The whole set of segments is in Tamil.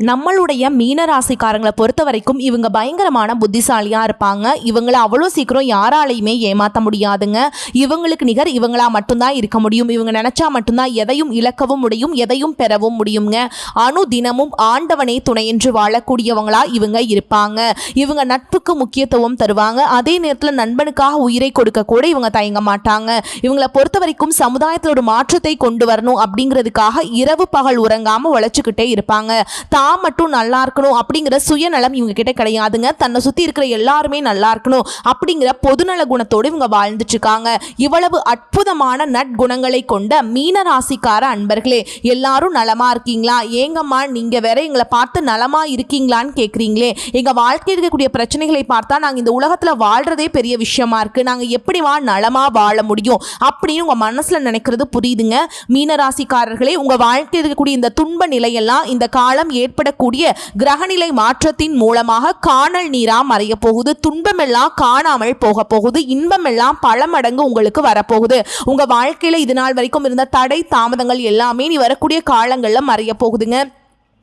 நம்மளுடைய மீனராசிக்காரங்களை பொறுத்த வரைக்கும் இவங்க பயங்கரமான புத்திசாலியாக இருப்பாங்க. இவங்கள அவ்வளோ சீக்கிரம் யாராலையுமே ஏமாற்ற முடியாதுங்க. இவங்களுக்கு நிகர் இவங்களா மட்டும்தான் இருக்க முடியும். இவங்க நினச்சா மட்டும்தான் எதையும் இழக்கவும் முடியும் எதையும் பெறவும் முடியுங்க. அணு தினமும் ஆண்டவனே துணையென்று வாழக்கூடியவங்களா இவங்க இருப்பாங்க. இவங்க நட்புக்கு முக்கியத்துவம் தருவாங்க. அதே நேரத்தில் நண்பனுக்காக உயிரை கொடுக்க கூட இவங்க தயங்க மாட்டாங்க. இவங்களை பொறுத்த வரைக்கும் சமுதாயத்தில் ஒரு மாற்றத்தை கொண்டு வரணும் அப்படிங்கிறதுக்காக இரவு பகல் உறங்காமல் உழைச்சிக்கிட்டே இருப்பாங்க. தான் மட்டும் நல்லா இருக்கணும் அப்படிங்கிற சுயநலம் இவங்க கிட்ட கிடையாதுங்க. தன்னை சுற்றி இருக்கிற எல்லாருமே நல்லா இருக்கணும் அப்படிங்கிற பொதுநல குணத்தோடு இவங்க வாழ்ந்துட்டு இருக்காங்க. இவ்வளவு அற்புதமான நற்குணங்களை கொண்ட மீன ராசிக்கார அன்பர்களே எல்லாரும் நலமா இருக்கீங்களா? ஏங்கம்மா நீங்க வேற எங்களை பார்த்து நலமா இருக்கீங்களான்னு கேட்குறீங்களே எங்க வாழ்க்கையில் இருக்கக்கூடிய பிரச்சனைகளை பார்த்தா நாங்கள் இந்த உலகத்தில் வாழ்றதே பெரிய விஷயமா இருக்கு. நாங்கள் எப்படிவா நலமா வாழ முடியும் அப்படின்னு உங்க மனசுல நினைக்கிறது புரியுதுங்க. மீனராசிக்காரர்களே உங்க வாழ்க்கையில் இருக்கக்கூடிய இந்த துன்ப நிலையெல்லாம் இந்த காலம் ஏற்படக்கூடிய கிரகநிலை மாற்றத்தின் மூலமாக காணல் நீரா மறைய போகுது. துன்பமெல்லாம் காணாமல் போக போகுது. இன்பமெல்லாம் பல மடங்கு உங்களுக்கு வரப்போகுது உங்க வாழ்க்கையில இது நாள் வரைக்கும் இருந்த தடை தாமதங்கள் எல்லாமே நீ வரக்கூடிய காலங்களில் மறைய போகுதுங்க.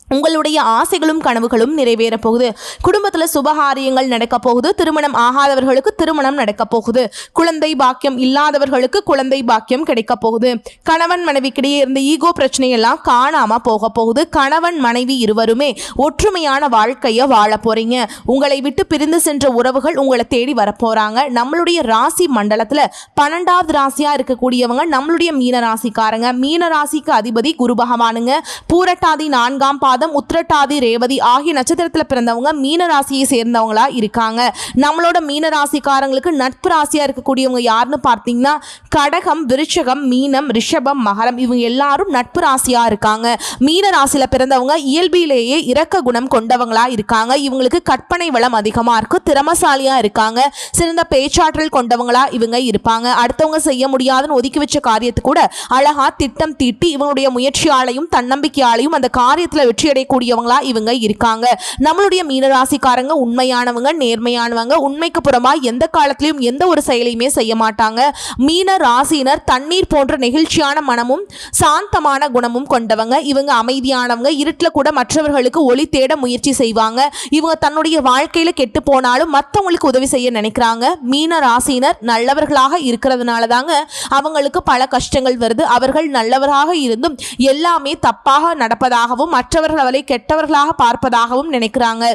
உங்களுடைய ஆசைகளும் கனவுகளும் நிறைவேற போகுது. குடும்பத்தில் சுபகாரியங்கள் நடக்க போகுது. திருமணம் ஆகாதவர்களுக்கு திருமணம் நடக்க போகுது. குழந்தை பாக்கியம் இல்லாதவர்களுக்கு குழந்தை பாக்கியம் கிடைக்க போகுது. கணவன் மனைவிக்கிடையே இருந்த ஈகோ பிரச்சனையெல்லாம் காணாம போக போகுது. கணவன் மனைவி இருவருமே ஒற்றுமையான வாழ்க்கையை வாழ போறீங்க. உங்களை விட்டு பிரிந்து சென்ற உறவுகள் உங்களை தேடி வரப்போறாங்க நம்மளுடைய ராசி மண்டலத்தில் பன்னெண்டாவது ராசியா இருக்கக்கூடியவங்க நம்மளுடைய மீன ராசிக்காரங்க மீன ராசிக்கு அதிபதி குரு பகவானுங்க. பூரட்டாதி நான்காம் பாதி மாதம் உத்திரட்டாதி ரேவதி ஆகிய நட்சத்திரத்தில் பிறந்தவங்க மீன ராசியை சேர்ந்தவங்களா இருக்காங்க. நம்மளோட மீன ராசிக்காரங்களுக்கு நட்பு ராசியா இருக்கக்கூடியவங்க யாருன்னு பார்த்தீங்கன்னா கடகம் விருச்சகம் மீனம் ரிஷபம் மகரம் இவங்க எல்லாரும் நட்பு ராசியா இருக்காங்க. மீன ராசியில பிறந்தவங்க இயல்பிலேயே இரக்க குணம் கொண்டவங்களா இருக்காங்க. இவங்களுக்கு கற்பனை வளம் அதிகமா இருக்கு திறமசாலியா இருக்காங்க. சிறந்த பேச்சாற்றல் கொண்டவங்களா இவங்க இருப்பாங்க. அடுத்தவங்க செய்ய முடியாதுன்னு ஒதுக்கி வச்ச காரியத்தை கூட அழகா திட்டம் தீட்டி இவங்களுடைய முயற்சியாலையும் தன்னம்பிக்கையாலையும் அந்த காரியத்துல வெற்றி அடையக்கூடியவங்களா இவங்க இருக்காங்க. நம்மளுடைய மீனராசிக்காரங்க உண்மையானவங்க நேர்மையானவங்க உண்மைக்கு புறமா எந்த காலத்திலையும் எந்த ஒரு செயலையுமே செய்ய மாட்டாங்க. மீன ராசியினர் தண்ணீர் போன்ற நெகிழ்ச்சியான மனமும் சாந்தமான குணமும் கொண்டவங்க. இவங்க அமைதியானவங்க இருட்டில் கூட மற்றவர்களுக்கு ஒளி தேட முயற்சி செய்வாங்க. இவங்க தன்னுடைய வாழ்க்கையில கெட்டு போனாலும் மற்றவங்களுக்கு உதவி செய்ய நினைக்கிறாங்க. மீன ராசியினர் நல்லவர்களாக இருக்கிறதுனால தாங்க அவங்களுக்கு பல கஷ்டங்கள் வருது. அவர்கள் நல்லவராக இருந்தும் எல்லாமே தப்பாக நடப்பதாகவும் மற்றவர்கள் அவளை கெட்டவர்களாக பார்ப்பதாகவும் நினைக்கிறாங்க.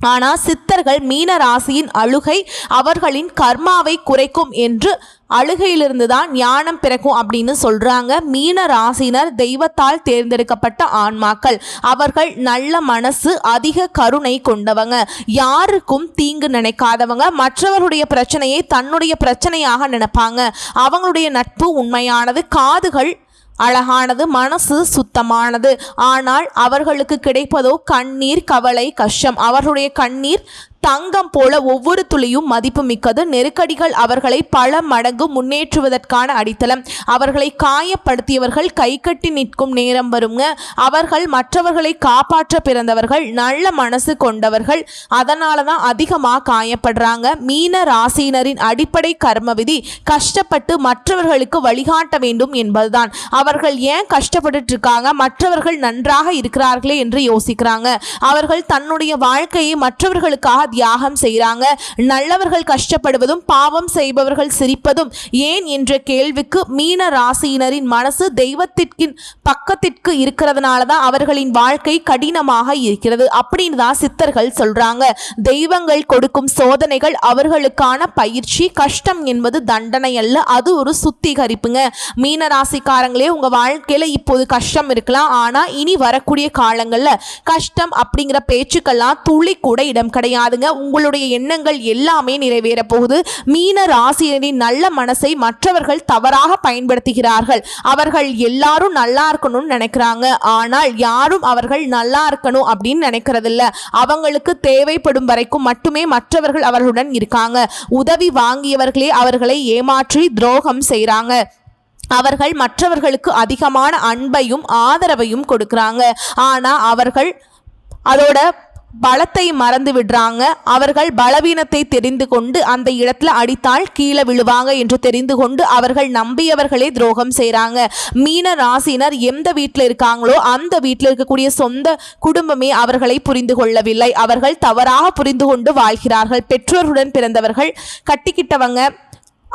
ஆனால் சித்தர்கள் மீன ராசியின் அழுகை அவர்களின் கர்மாவை குறைக்கும் என்று அழுகையிலிருந்து தான் ஞானம் பிறக்கும் அப்படின்னு சொல்றாங்க. மீன ராசினர் தெய்வத்தால் தேர்ந்தெடுக்கப்பட்ட ஆன்மாக்கள். அவர்கள் நல்ல மனசு அதிக கருணை கொண்டவங்க. யாருக்கும் தீங்கு நினைக்காதவங்க. மற்றவருடைய பிரச்சனையை தன்னுடைய பிரச்சனையாக நினைப்பாங்க. அவங்களுடைய நட்பு உண்மையானது. காதுகள் அழகானது மனசு சுத்தமானது. ஆனால் அவர்களுக்கு கிடைப்பதோ கண்ணீர் கவலை கஷ்டம். அவர்களுடைய கண்ணீர் தங்கம் போல ஒவ்வொரு துளியும் மதிப்பு மிக்கது நெருக்கடிகள் அவர்களை பல மடங்கு முன்னேற்றுவதற்கான அடித்தளம். அவர்களை காயப்படுத்தியவர்கள் கை கட்டி நிற்கும் நேரம் வருங்க. அவர்கள் மற்றவர்களை காப்பாற்ற பிறந்தவர்கள் நல்ல மனசு கொண்டவர்கள் அதனால தான் அதிகமாக காயப்படுறாங்க. மீன ராசியினரின் அடிப்படை கர்ம விதி கஷ்டப்பட்டு மற்றவர்களுக்கு வழிகாட்ட வேண்டும் என்பதுதான். அவர்கள் ஏன் கஷ்டப்பட்டுட்டு இருக்காங்க மற்றவர்கள் நன்றாக இருக்கிறார்களே என்று யோசிக்கிறாங்க. அவர்கள் தன்னுடைய வாழ்க்கையை மற்றவர்களுக்காக தியாகம் செய்கிறாங்க நல்லவர்கள் கஷ்டப்படுவதும் பாவம் செய்பவர்கள் சிரிப்பதும். ஏன் என்ற கேள்விக்கு மீன ராசியினரின் மனசு தெய்வத்திற்கின் பக்கத்திற்கு இருக்கிறதுனால தான் அவர்களின் வாழ்க்கை கடினமாக இருக்கிறது அப்படின்னு தான் சித்தர்கள் சொல்றாங்க. தெய்வங்கள் கொடுக்கும் சோதனைகள் அவர்களுக்கான பயிற்சி கஷ்டம் என்பது தண்டனை அல்ல. அது ஒரு சுத்திகரிப்புங்க. மீன ராசிக்காரங்களே உங்க வாழ்க்கையில இப்போது கஷ்டம் இருக்கலாம். ஆனா இனி வரக்கூடிய காலங்கள்ல கஷ்டம் அப்படிங்கிற பேச்சுக்கெல்லாம் துளி கூட இடம் கிடையாது. கிடையாதுங்க உங்களுடைய எண்ணங்கள் எல்லாமே நிறைவேற போகுது மீன ராசியினரின் நல்ல மனசை மற்றவர்கள் தவறாக பயன்படுத்துகிறார்கள். அவர்கள் எல்லாரும் நல்லா இருக்கணும்னு நினைக்கிறாங்க. ஆனால் யாரும் அவர்கள் நல்லா இருக்கணும் அப்படின்னு நினைக்கிறதில்ல. அவங்களுக்கு தேவைப்படும் வரைக்கும் மட்டுமே மற்றவர்கள் அவர்களுடன் இருக்காங்க. உதவி வாங்கியவர்களே அவர்களை ஏமாற்றி துரோகம் செய்கிறாங்க அவர்கள் மற்றவர்களுக்கு அதிகமான அன்பையும் ஆதரவையும் கொடுக்குறாங்க. ஆனால் அவர்கள் அதோட பலத்தை மறந்து விடுறாங்க. அவர்கள் பலவீனத்தை தெரிந்து கொண்டு அந்த இடத்துல அடித்தால் கீழே விழுவாங்க என்று தெரிந்து கொண்டு அவர்கள் நம்பியவர்களே துரோகம் செய்கிறாங்க மீன ராசினர் எந்த வீட்டில் இருக்காங்களோ அந்த வீட்டில் இருக்கக்கூடிய சொந்த குடும்பமே அவர்களை புரிந்து கொள்ளவில்லை. அவர்கள் தவறாக புரிந்து கொண்டு வாழ்கிறார்கள். பெற்றோருடன் பிறந்தவர்கள் கட்டிக்கிட்டவங்க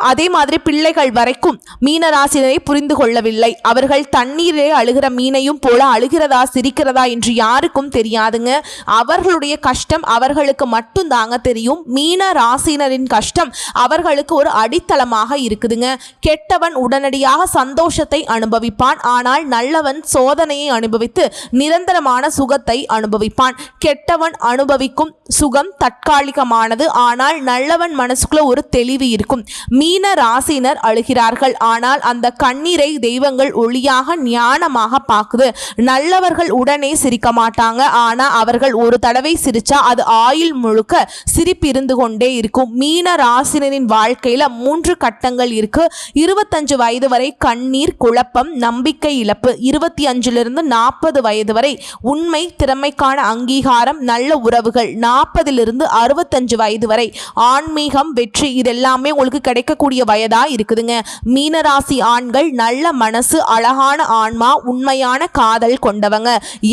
அதே மாதிரி பிள்ளைகள் வரைக்கும் மீனராசினரை புரிந்து கொள்ளவில்லை. அவர்கள் தண்ணீரே அழுகிற மீனையும் போல அழுகிறதா சிரிக்கிறதா என்று யாருக்கும் தெரியாதுங்க. அவர்களுடைய கஷ்டம் அவர்களுக்கு மட்டும் தாங்க தெரியும். மீன ராசினரின் கஷ்டம் அவர்களுக்கு ஒரு அடித்தளமாக இருக்குதுங்க. கெட்டவன் உடனடியாக சந்தோஷத்தை அனுபவிப்பான். ஆனால் நல்லவன் சோதனையை அனுபவித்து நிரந்தரமான சுகத்தை அனுபவிப்பான். கெட்டவன் அனுபவிக்கும் சுகம் தற்காலிகமானது. ஆனால் நல்லவன் மனசுக்குள்ள ஒரு தெளிவு இருக்கும். மீ மீன ராசினர் அழுகிறார்கள். ஆனால் அந்த கண்ணீரை தெய்வங்கள் ஒளியாக ஞானமாக பார்க்குது. நல்லவர்கள் உடனே சிரிக்க மாட்டாங்க. ஆனா அவர்கள் ஒரு தடவை சிரிச்சா அது ஆயுள் முழுக்க சிரிப்பு இருந்து கொண்டே இருக்கும். மீன ராசினரின் வாழ்க்கையில மூன்று கட்டங்கள் இருக்கு. இருபத்தஞ்சு வயது வரை கண்ணீர் குழப்பம் நம்பிக்கை இழப்பு இருபத்தி அஞ்சிலிருந்து நாற்பது வயது வரை உண்மை திறமைக்கான அங்கீகாரம் நல்ல உறவுகள் நாற்பதிலிருந்து அறுபத்தஞ்சு வயது வரை ஆன்மீகம் வெற்றி இதெல்லாமே உங்களுக்கு கிடைக்கக்கூடிய வயதா இருக்குதுங்க. மீனராசி ஆண்கள் நல்ல மனசு அழகான ஆன்மா உண்மையான காதல் கொண்டவங்க.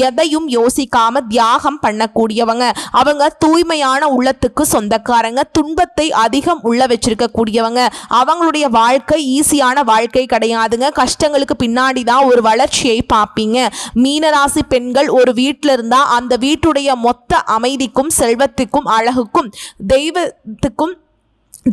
எதையும் யோசிக்காம தியாகம் பண்ணக்கூடியவங்க. அவங்க தூய்மையான உள்ளத்துக்கு சொந்தக்காரங்க. துன்பத்தை அதிகம் உள்ள வச்சிருக்க கூடியவங்க அவங்களுடைய வாழ்க்கை ஈஸியான வாழ்க்கை கிடையாதுங்க. கஷ்டங்களுக்கு பின்னாடி தான் ஒரு வளர்ச்சியை பார்ப்பீங்க. மீனராசி பெண்கள் ஒரு வீட்டில் இருந்தால் அந்த வீட்டுடைய மொத்த அமைதிக்கும் செல்வத்துக்கும் அழகுக்கும் தெய்வத்துக்கும்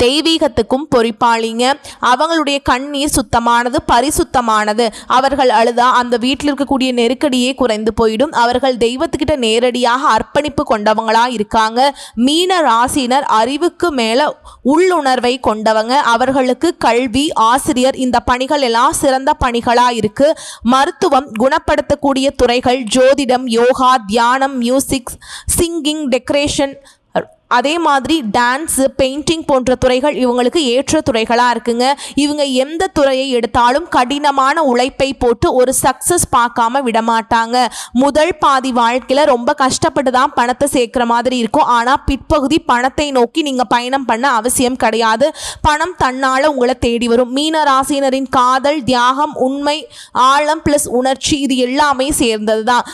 தெய்வீகத்துக்கும் பொறிப்பாளிங்க. அவங்களுடைய கண்ணீர் சுத்தமானது பரிசுத்தமானது. அவர்கள் அழுதா அந்த வீட்டில் இருக்கக்கூடிய நெருக்கடியே குறைந்து போயிடும். அவர்கள் தெய்வத்துக்கிட்ட நேரடியாக அர்ப்பணிப்பு கொண்டவங்களா இருக்காங்க. மீன ராசினர் அறிவுக்கு மேல உள்ளுணர்வை கொண்டவங்க. அவர்களுக்கு கல்வி ஆசிரியர் இந்த பணிகள் எல்லாம் சிறந்த பணிகளா இருக்கு. மருத்துவம் குணப்படுத்தக்கூடிய துறைகள் ஜோதிடம் யோகா தியானம் மியூசிக் சிங்கிங் டெக்கரேஷன் அதே மாதிரி டான்ஸு பெயிண்டிங் போன்ற துறைகள் இவங்களுக்கு ஏற்ற துறைகளாக இருக்குங்க. இவங்க எந்த துறையை எடுத்தாலும் கடினமான உழைப்பை போட்டு ஒரு சக்ஸஸ் பார்க்காம விடமாட்டாங்க. முதல் பாதி வாழ்க்கையில் ரொம்ப கஷ்டப்பட்டு தான் பணத்தை சேர்க்குற மாதிரி இருக்கும். ஆனால் பிற்பகுதி பணத்தை நோக்கி நீங்கள் பயணம் பண்ண அவசியம் கிடையாது. பணம் தன்னால் உங்களை தேடி வரும். மீன ராசினரின் காதல் தியாகம் உண்மை ஆழம் ப்ளஸ் உணர்ச்சி இது எல்லாமே சேர்ந்தது தான்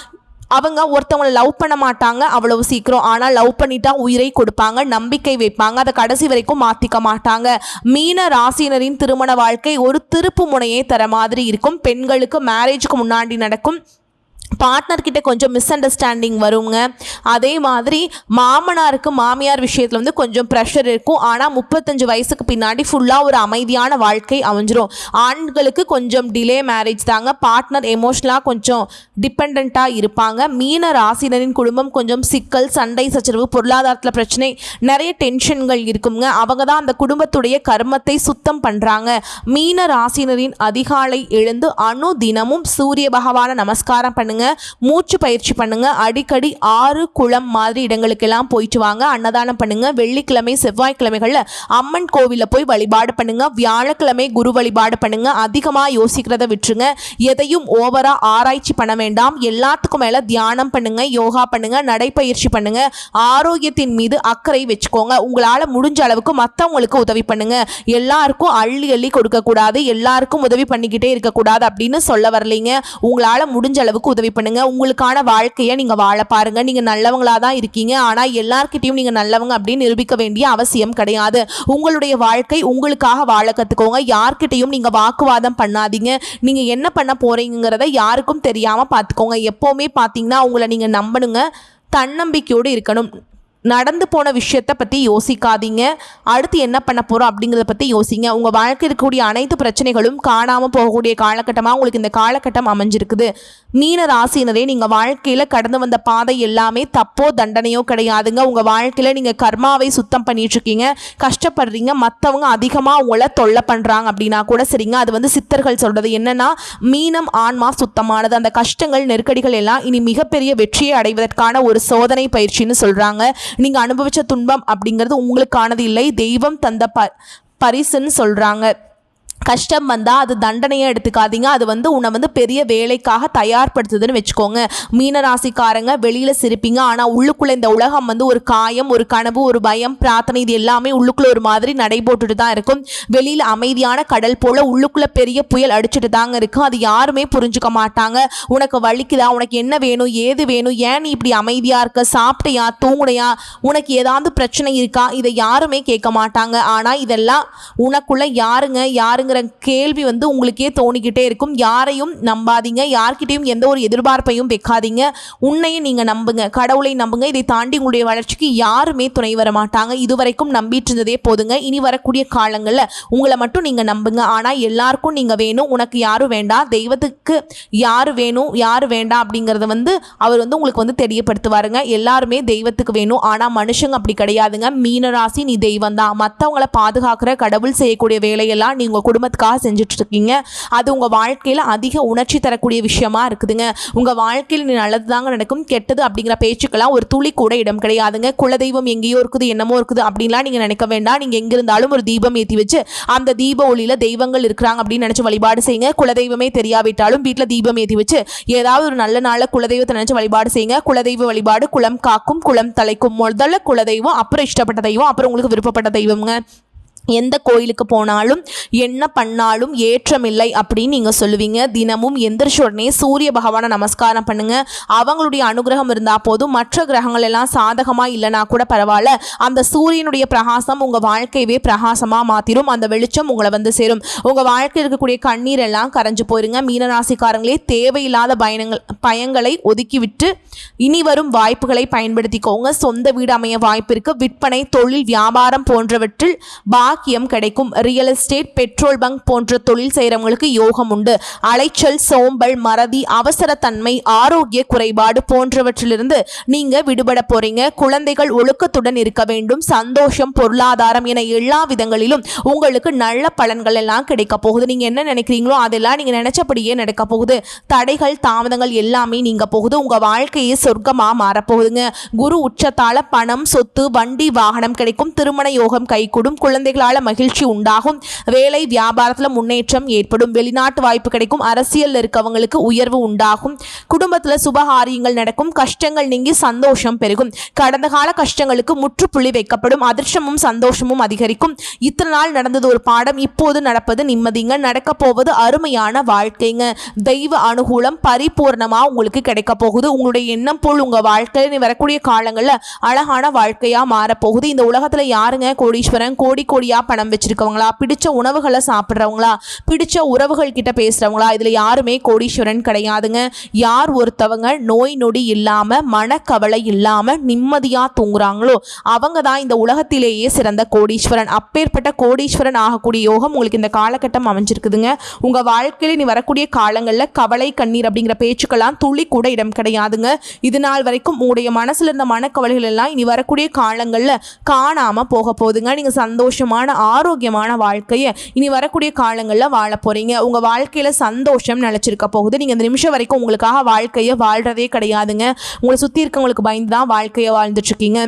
அவங்க ஒருத்தவங்களை லவ் பண்ண மாட்டாங்க அவ்வளவு சீக்கிரம். ஆனால் லவ் பண்ணிட்டா உயிரை கொடுப்பாங்க நம்பிக்கை வைப்பாங்க அதை கடைசி வரைக்கும் மாற்றிக்க மாட்டாங்க. மீன ராசினரின் திருமண வாழ்க்கை ஒரு திருப்பு முனையை தர மாதிரி இருக்கும். பெண்களுக்கு மேரேஜுக்கு முன்னாடி நடக்கும் பார்ட்னர்கிட்ட கொஞ்சம் மிஸ் அண்டர்ஸ்டாண்டிங் வருங்க. அதே மாதிரி மாமனாருக்கு மாமியார் விஷயத்தில் வந்து கொஞ்சம் ப்ரெஷர் இருக்கும். ஆனால் முப்பத்தஞ்சு வயசுக்கு பின்னாடி ஃபுல்லாக ஒரு அமைதியான வாழ்க்கை அமைஞ்சிரும். ஆண்களுக்கு கொஞ்சம் டிலே மேரேஜ் தாங்க. பார்ட்னர் எமோஷ்னலாக கொஞ்சம் டிபெண்ட்டாக இருப்பாங்க. மீன ராசினரின் குடும்பம் கொஞ்சம் சிக்கல் சண்டை சச்சரவு பொருளாதாரத்தில் பிரச்சனை நிறைய டென்ஷன்கள் இருக்குங்க. அவங்க தான் அந்த குடும்பத்துடைய கர்மத்தை சுத்தம் பண்ணுறாங்க மீன ராசினரின் அதிகாலை எழுந்து அணு தினமும் சூரிய பகவானை நமஸ்காரம் பண்ணுங்க. மூச்சு பயிற்சி பண்ணுங்க. அடிக்கடி ஆறு குளம் மாதிரி இடங்களுக்கெல்லாம் போயிட்டு வாங்க. அன்னதானம் பண்ணுங்க. வெள்ளிக்கிழமை செவ்வாய்க்கிழமைகளில் அம்மன் கோவிலில் போய் வழிபாடு பண்ணுங்க. வியாழக்கிழமை குரு வழிபாடு பண்ணுங்க. அதிகமாக யோசிக்கிறத விட்டுருங்க. எதையும் ஓவரா ஆராய்ச்சி பண்ண வேண்டாம். எல்லாத்துக்கும் மேலே தியானம் பண்ணுங்க. யோகா பண்ணுங்க. நடைப்பயிற்சி பண்ணுங்க. ஆரோக்கியத்தின் மீது அக்கறை வச்சுக்கோங்க. உங்களால் முடிஞ்ச அளவுக்கு மற்றவங்களுக்கு உதவி பண்ணுங்க. எல்லாருக்கும் அள்ளி அள்ளி கொடுக்கக்கூடாது. எல்லாருக்கும் உதவி பண்ணிக்கிட்டே இருக்கக்கூடாது அப்படின்னு சொல்ல வரலைங்க. உங்களால் முடிஞ்ச அளவுக்கு உதவி பண்ணுங்க. உங்களுக்கான வாழ்க்கையை நீங்க வாழ பாருங்க. நீங்க நல்லவங்களா தான் இருக்கீங்க. ஆனா எல்லார்கிட்டையும் நீங்க நல்லவங்க அப்படின்னு நிரூபிக்க வேண்டிய அவசியம் கிடையாது. உங்களுடைய வாழ்க்கை உங்களுக்காக வாழ கத்துக்கோங்க. யார்கிட்டயும் நீங்க வாக்குவாதம் பண்ணாதீங்க. நீங்க என்ன பண்ண போறீங்கிறத யாருக்கும் தெரியாம பார்த்துக்கோங்க எப்பவுமே பார்த்தீங்கன்னா உங்களை நீங்க நம்பணுங்க. தன்னம்பிக்கையோடு இருக்கணும். நடந்து போன விஷயத்தை பற்றி யோசிக்காதீங்க. அடுத்து என்ன பண்ண போகிறோம் அப்படிங்கிறத பற்றி யோசிங்க. உங்கள் வாழ்க்கை இருக்கக்கூடிய அனைத்து பிரச்சனைகளும் காணாமல் போகக்கூடிய காலகட்டமாக உங்களுக்கு இந்த காலகட்டம் அமைஞ்சிருக்குது. மீன ராசினரே நீங்கள் வாழ்க்கையில் கடந்து வந்த பாதை எல்லாமே தப்போ தண்டனையோ கிடையாதுங்க. உங்கள் வாழ்க்கையில் நீங்கள் கர்மாவை சுத்தம் பண்ணிகிட்ருக்கீங்க கஷ்டப்படுறீங்க. மற்றவங்க அதிகமாக உங்களை தொல்லை பண்ணுறாங்க அப்படின்னா கூட சரிங்க. அது வந்து சித்தர்கள் சொல்கிறது என்னென்னா மீனம் ஆன்மா சுத்தமானது. அந்த கஷ்டங்கள் நெருக்கடிகள் எல்லாம் இனி மிகப்பெரிய வெற்றியை அடைவதற்கான ஒரு சோதனை பயிற்சின்னு சொல்கிறாங்க நீங்கள் அனுபவித்த துன்பம் அப்படிங்கிறது உங்களுக்கானது இல்லை. தெய்வம் தந்த ப பரிசுன்னு சொல்கிறாங்க கஷ்டம் வந்தால் அது தண்டனையை எடுத்துக்காதீங்க. அது வந்து உன்னை வந்து பெரிய வேலைக்காக தயார்படுத்துதுன்னு வச்சுக்கோங்க. மீனராசிக்காரங்க வெளியில் சிரிப்பீங்க. ஆனால் உள்ளுக்குள்ளே இந்த உலகம் வந்து ஒரு காயம் ஒரு கனவு ஒரு பயம் பிரார்த்தனை இது எல்லாமே உள்ளுக்குள்ளே ஒரு மாதிரி நடைபோட்டுட்டு தான் இருக்கும். வெளியில் அமைதியான கடல் போல் உள்ளுக்குள்ளே பெரிய புயல் அடிச்சுட்டு தாங்க இருக்கும் அது யாருமே புரிஞ்சுக்க மாட்டாங்க. உனக்கு வலிக்குதா? உனக்கு என்ன வேணும்? ஏது வேணும்? ஏன் நீ இப்படி அமைதியாக இருக்க? சாப்பிட்டியா? தூங்குனையா? உனக்கு ஏதாவது பிரச்சனை இருக்கா? இதை யாருமே கேட்க மாட்டாங்க. ஆனால் இதெல்லாம் உனக்குள்ளே யாருங்க? யாருங்க யாருங்கிற கேள்வி வந்து உங்களுக்கே தோணிக்கிட்டே இருக்கும். யாரையும் நம்பாதீங்க. யார்கிட்டையும் எந்த ஒரு எதிர்பார்ப்பையும் வைக்காதீங்க. உன்னையும் நீங்கள் நம்புங்க. கடவுளை நம்புங்க. இதை தாண்டி உங்களுடைய வளர்ச்சிக்கு யாருமே துணை வர மாட்டாங்க. இதுவரைக்கும் நம்பிட்டு இருந்ததே போதுங்க. இனி வரக்கூடிய காலங்களில் உங்களை மட்டும் நீங்கள் நம்புங்க. ஆனால் எல்லாருக்கும் நீங்கள் வேணும். உனக்கு யாரும் வேண்டாம். தெய்வத்துக்கு யார் வேணும்? யார் வேண்டாம் அப்படிங்கிறத வந்து அவர் வந்து உங்களுக்கு வந்து தெரியப்படுத்துவாருங்க. எல்லாருமே தெய்வத்துக்கு வேணும். ஆனால் மனுஷங்க அப்படி கிடையாதுங்க. மீனராசி நீ தெய்வம் தான் மற்றவங்கள பாதுகாக்கிற கடவுள் செய்யக்கூடிய வேலையெல்லாம் நீங்கள் குடும்ப குடும்பத்துக்காக செஞ்சுட்டு இருக்கீங்க அது உங்கள் வாழ்க்கையில் அதிக உணர்ச்சி தரக்கூடிய விஷயமா இருக்குதுங்க. உங்கள் வாழ்க்கையில் நீ நல்லது தாங்க நடக்கும் கெட்டது அப்படிங்கிற பேச்சுக்கெல்லாம் ஒரு துளி கூட இடம் கிடையாதுங்க. குலதெய்வம் எங்கேயோ இருக்குது என்னமோ இருக்குது அப்படின்லாம் நீங்கள் நினைக்க வேண்டாம். நீங்கள் எங்கே இருந்தாலும் ஒரு தீபம் ஏற்றி வச்சு அந்த தீப ஒளியில் தெய்வங்கள் இருக்கிறாங்க அப்படின்னு நினச்சி வழிபாடு செய்யுங்க. குலதெய்வமே தெரியாவிட்டாலும் வீட்டில் தீபம் ஏற்றி வச்சு ஏதாவது ஒரு நல்ல நாளில் குலதெய்வத்தை நினச்சி வழிபாடு செய்யுங்க. குலதெய்வ வழிபாடு குளம் காக்கும் குளம் தலைக்கும். முதல்ல குலதெய்வம் அப்புறம் இஷ்டப்பட்ட தெய்வம் அப்புறம் உங்களுக்கு விருப்பப்பட்ட தெய்வம்ங்க. எந்த கோயிலுக்கு போனாலும் என்ன பண்ணாலும் ஏற்றமில்லை அப்படின்னு நீங்கள் சொல்லுவீங்க. தினமும் எந்திரிச்ச உடனே சூரிய பகவானை நமஸ்காரம் பண்ணுங்க. அவங்களுடைய அனுகிரகம் இருந்தால் போதும். மற்ற கிரகங்கள் எல்லாம் சாதகமாக இல்லைனா கூட பரவாயில்ல. அந்த சூரியனுடைய பிரகாசம் உங்கள் வாழ்க்கையவே பிரகாசமாக மாற்றிடும் அந்த வெளிச்சம் உங்களை வந்து சேரும். உங்கள் வாழ்க்கையில் இருக்கக்கூடிய கண்ணீர் எல்லாம் கரைஞ்சு போயிருங்க. மீனராசிக்காரங்களே தேவையில்லாத பயணங்கள் பயங்களை ஒதுக்கிவிட்டு இனி வரும் வாய்ப்புகளை பயன்படுத்திக்கோங்க. சொந்த வீடு அமைய வாய்ப்பு இருக்கு. விற்பனை தொழில் வியாபாரம் போன்றவற்றில் பா பாக்கியம் கிடைக்கும். ரியல் எஸ்டேட் பெட்ரோல் பங்க் போன்ற தொழில் செய்கிறவங்களுக்கு யோகம் உண்டு அலைச்சல் சோம்பல் மறதி அவசரத்தன்மை ஆரோக்கிய குறைபாடு போன்றவற்றிலிருந்து நீங்க விடுபட போறீங்க. குழந்தைகள் ஒழுக்கத்துடன் இருக்க வேண்டும். சந்தோஷம் பொருளாதாரம் என எல்லா விதங்களிலும் உங்களுக்கு நல்ல பலன்கள் எல்லாம் கிடைக்க போகுது. நீங்க என்ன நினைக்கிறீங்களோ அதெல்லாம் நீங்க நினைச்சபடியே நடக்க போகுது. தடைகள் தாமதங்கள் எல்லாமே நீங்க போகுது. உங்க வாழ்க்கையே சொர்க்கமா மாறப்போகுதுங்க. குரு உச்சத்தால பணம் சொத்து வண்டி வாகனம் கிடைக்கும். திருமண யோகம் கைகூடும். குழந்தைகளால மகிழ்ச்சி உண்டாகும். வேலை வியாபாரத்தில் முன்னேற்றம் ஏற்படும். வெளிநாட்டு வாய்ப்பு கிடைக்கும். அரசியலில் இருக்கவங்களுக்கு உயர்வு உண்டாகும். குடும்பத்தில் சுபகாரியங்கள் நடக்கும். கஷ்டங்கள் நீங்கி சந்தோஷம் பெருகும். கடந்த கால கஷ்டங்களுக்கு முற்றுப்புள்ளி வைக்கப்படும். அதிர்ஷ்டமும் சந்தோஷமும் அதிகரிக்கும். இத்தனை நாள் நடந்தது ஒரு பாடம். இப்போது நடப்பது நிம்மதிங்க. நடக்க போவது அருமையான வாழ்க்கைங்க. தெய்வ அனுகூலம் பரிபூர்ணமாக உங்களுக்கு கிடைக்க போகுது. உங்களுடைய எண்ணம் போல் உங்கள் வாழ்க்கையில் வரக்கூடிய காலங்களில் அழகான வாழ்க்கையாக மாறப்போகுது இந்த உலகத்தில் யாருங்க? கோடீஸ்வரன் கோடி கோடியாக பணம் வச்சிருக்கவங்களா? பிடிச்ச உணவுகளை சாப்பிட்றவங்களா? பிடிச்ச உறவுகள் கிட்ட பேசுகிறவங்களா இதில் யாருமே கோடீஸ்வரன் கிடையாதுங்க. யார் ஒருத்தவங்க நோய் நொடி இல்லாமல் மனக்கவலை இல்லாமல் நிம்மதியாக தூங்குறாங்களோ அவங்க தான் இந்த உலகத்திலேயே சிறந்த கோடீஸ்வரன். அப்பேற்பட்ட கோடீஸ்வரன் ஆகக்கூடிய யோகம் உங்களுக்கு இந்த காலகட்டம் அமைஞ்சிருக்குதுங்க. உங்கள் வாழ்க்கையில் நீ வரக்கூடிய காலங்களில் கவலை கண்ணீர் அப்படிங்கிற பேச்சுக்கெல்லாம் துளி கூட இடம் கிடையாதுங்க. இது நாள் வரைக்கும் உங்களுடைய மனசில் இருந்த மனக்கவலைகள் எல்லாம் இனி வரக்கூடிய காலங்களில் காணாமல் போக போகுதுங்க. நீங்கள் சுகமான ஆரோக்கியமான வாழ்க்கையை இனி வரக்கூடிய காலங்களில் வாழ போகிறீங்க உங்கள் வாழ்க்கையில் சந்தோஷம் நிலச்சிருக்க போகுது. நீங்கள் இந்த நிமிஷம் வரைக்கும் உங்களுக்காக வாழ்க்கையை வாழ்கிறதே கிடையாதுங்க. உங்களை சுற்றி இருக்கவங்களுக்கு பயந்து தான் வாழ்க்கையை வாழ்ந்துட்டுருக்கீங்க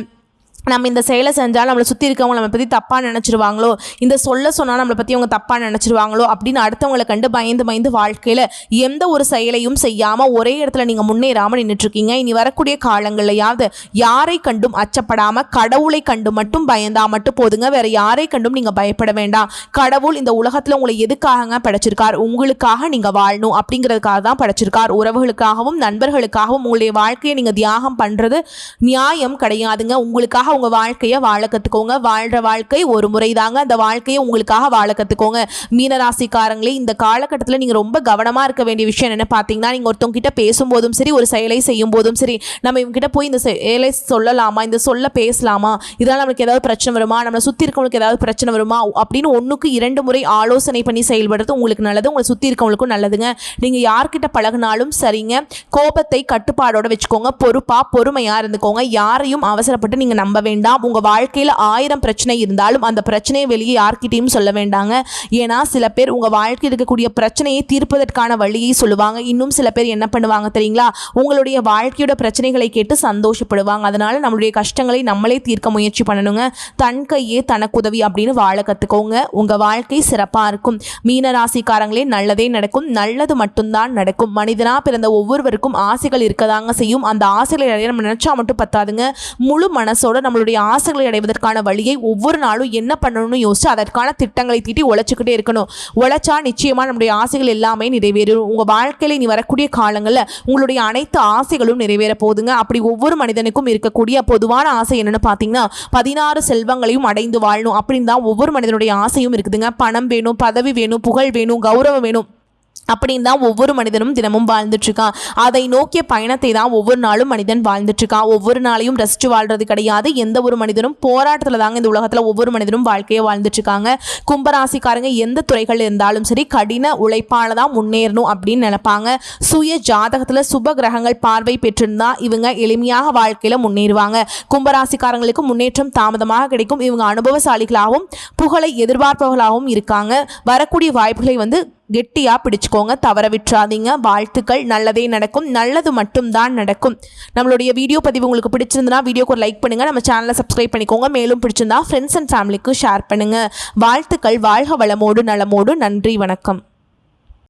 நம்ம இந்த செயலை செஞ்சால் நம்மளை சுற்றி இருக்கவங்க நம்மளை பற்றி தப்பாக நினச்சிருவாங்களோ இந்த சொல்ல சொன்னால் நம்மளை பற்றி அவங்க தப்பாக நினச்சிருவாங்களோ அப்படின்னு அடுத்தவங்களை கண்டு பயந்து பயந்து வாழ்க்கையில் எந்த ஒரு செயலையும் செய்யாமல் ஒரே இடத்துல நீங்கள் முன்னேறாமல் நின்றுட்டுருக்கீங்க இனி வரக்கூடிய காலங்கள்லையாவது யாரை கண்டும் அச்சப்படாமல் கடவுளை கண்டு மட்டும் பயந்தா மட்டும் போதுங்க. வேற யாரை கண்டும் நீங்கள் பயப்பட வேண்டாம். கடவுள் இந்த உலகத்தில் உங்களை எதுக்காகங்க படைச்சிருக்கார்? உங்களுக்காக நீங்கள் வாழணும் அப்படிங்கிறதுக்காக தான் படைச்சிருக்கார். உறவுகளுக்காகவும் நண்பர்களுக்காகவும் உங்களுடைய வாழ்க்கையை நீங்கள் தியாகம் பண்ணுறது நியாயம் கிடையாதுங்க. உங்களுக்காக உங்க வாழ்க்கையை வாழ கத்துக்கோங்க. வாழ்ற வாழ்க்கை ஒரு முறை தாங்க அந்த வாழ்க்கையை உங்களுக்காக வாழ கத்துக்கோங்க. மீனராசிக்காரங்களே இந்த காலகட்டத்தில் நீங்க ரொம்ப கவனமா இருக்க வேண்டிய விஷயம் என்ன பார்த்தீங்கன்னா நீங்க ஒருத்தவங்க கிட்ட பேசும்போதும் சரி ஒரு செயலை செய்யும் போதும் சரி நம்ம இவங்கிட்ட போய் இந்த செயலை சொல்லலாமா? இந்த சொல்ல பேசலாமா? இதனால நம்மளுக்கு ஏதாவது பிரச்சனை வருமா? நம்மளை சுத்தி இருக்கவங்களுக்கு ஏதாவது பிரச்சனை வருமா? அப்படின்னு ஒண்ணுக்கு இரண்டு முறை ஆலோசனை பண்ணி செயல்படுறது உங்களுக்கு நல்லது. உங்களை சுத்தி இருக்கவங்களுக்கும் நல்லதுங்க. நீங்க யார்கிட்ட பழகினாலும் சரிங்க. கோபத்தை கட்டுப்பாடோட வச்சுக்கோங்க. பொறுப்பா பொறுமையா இருந்துக்கோங்க. யாரையும் அவசரப்பட்டு நீங்க நம்ப வேண்டாம். உங்கள் வாழ்க்கையில் ஆயிரம் பிரச்சனை இருந்தாலும் அந்த பிரச்சனையை வெளியே யார்கிட்டையும் சொல்ல வேண்டாங்க. ஏன்னா சில பேர் உங்கள் வாழ்க்கையில் இருக்கக்கூடிய பிரச்சனையை தீர்ப்பதற்கான வழியை சொல்லுவாங்க. இன்னும் சில பேர் என்ன பண்ணுவாங்க தெரியுங்களா? உங்களுடைய வாழ்க்கையோட பிரச்சனைகளை கேட்டு சந்தோஷப்படுவாங்க. அதனால் நம்மளுடைய கஷ்டங்களை நம்மளே தீர்க்க முயற்சி பண்ணணுங்க. தன் கையே தனக்கு உதவி அப்படின்னு வாழ கற்றுக்கோங்க உங்கள் வாழ்க்கை சிறப்பாக இருக்கும். மீன ராசிக்காரங்களே நல்லதே நடக்கும். நல்லது மட்டும்தான் நடக்கும். மனிதனாக பிறந்த ஒவ்வொருவருக்கும் ஆசைகள் இருக்கதாங்க செய்யும். அந்த ஆசைகளை நிறைய நம்ம நினச்சா மட்டும் பத்தாதுங்க. முழு மனசோட நம்மளுடைய ஆசைகளை அடைவதற்கான வழியை ஒவ்வொரு நாளும் என்ன பண்ணணும்னு யோசிச்சு அதற்கான திட்டங்களை தீட்டி உழைச்சிக்கிட்டே இருக்கணும். உழைச்சா நிச்சயமாக நம்முடைய ஆசைகள் எல்லாமே நிறைவேறும். உங்கள் வாழ்க்கையில் நீ வரக்கூடிய காலங்களில் உங்களுடைய அனைத்து ஆசைகளும் நிறைவேற போதுங்க அப்படி ஒவ்வொரு மனிதனுக்கும் இருக்கக்கூடிய பொதுவான ஆசை என்னென்னு பார்த்தீங்கன்னா பதினாறு செல்வங்களையும் அடைந்து வாழணும். அப்படின்னு தான் ஒவ்வொரு மனிதனுடைய ஆசையும் இருக்குதுங்க. பணம் வேணும் பதவி வேணும் புகழ் வேணும் கௌரவம் வேணும். அப்படின்னு தான் ஒவ்வொரு மனிதனும் தினமும் வாழ்ந்துட்டுருக்கான் அதை நோக்கிய பயணத்தை தான் ஒவ்வொரு நாளும் மனிதன் வாழ்ந்துட்டுருக்கான் ஒவ்வொரு நாளையும் ரசிச்சு வாழ்றது கிடையாது. எந்த ஒரு மனிதனும் போராட்டத்தில் தாங்க இந்த உலகத்தில் ஒவ்வொரு மனிதனும் வாழ்க்கையை வாழ்ந்துட்டுருக்காங்க கும்பராசிக்காரங்க எந்த துறைகள் இருந்தாலும் சரி கடின உழைப்பால தான் முன்னேறணும் அப்படின்னு நினைப்பாங்க. சுய ஜாதகத்தில் சுப கிரகங்கள் பார்வை பெற்றிருந்தா இவங்க எளிமையாக வாழ்க்கையில் முன்னேறுவாங்க. கும்பராசிக்காரங்களுக்கு முன்னேற்றம் தாமதமாக கிடைக்கும். இவங்க அனுபவசாலிகளாகவும் புகழை எதிர்பார்ப்பவர்களாகவும் இருக்காங்க. வரக்கூடிய வாய்ப்புகளை வந்து கெட்டியாக பிடிச்சுக்கோங்க தவற விட்டுறாதீங்க. வாழ்த்துக்கள் நல்லதே நடக்கும். நல்லது மட்டும்தான் நடக்கும். நம்மளுடைய வீடியோ பதிவு உங்களுக்கு பிடிச்சிருந்தனா வீடியோக்கு ஒரு லைக் பண்ணுங்கள் நம்ம சேனலை சப்ஸ்கிரைப் பண்ணிக்கோங்க. மேலும் பிடிச்சிருந்தா ஃப்ரெண்ட்ஸ் அண்ட் ஃபேமிலிக்கு ஷேர் பண்ணுங்கள் வாழ்த்துக்கள் வாழ்க வளமோடு நலமோடு. நன்றி வணக்கம்.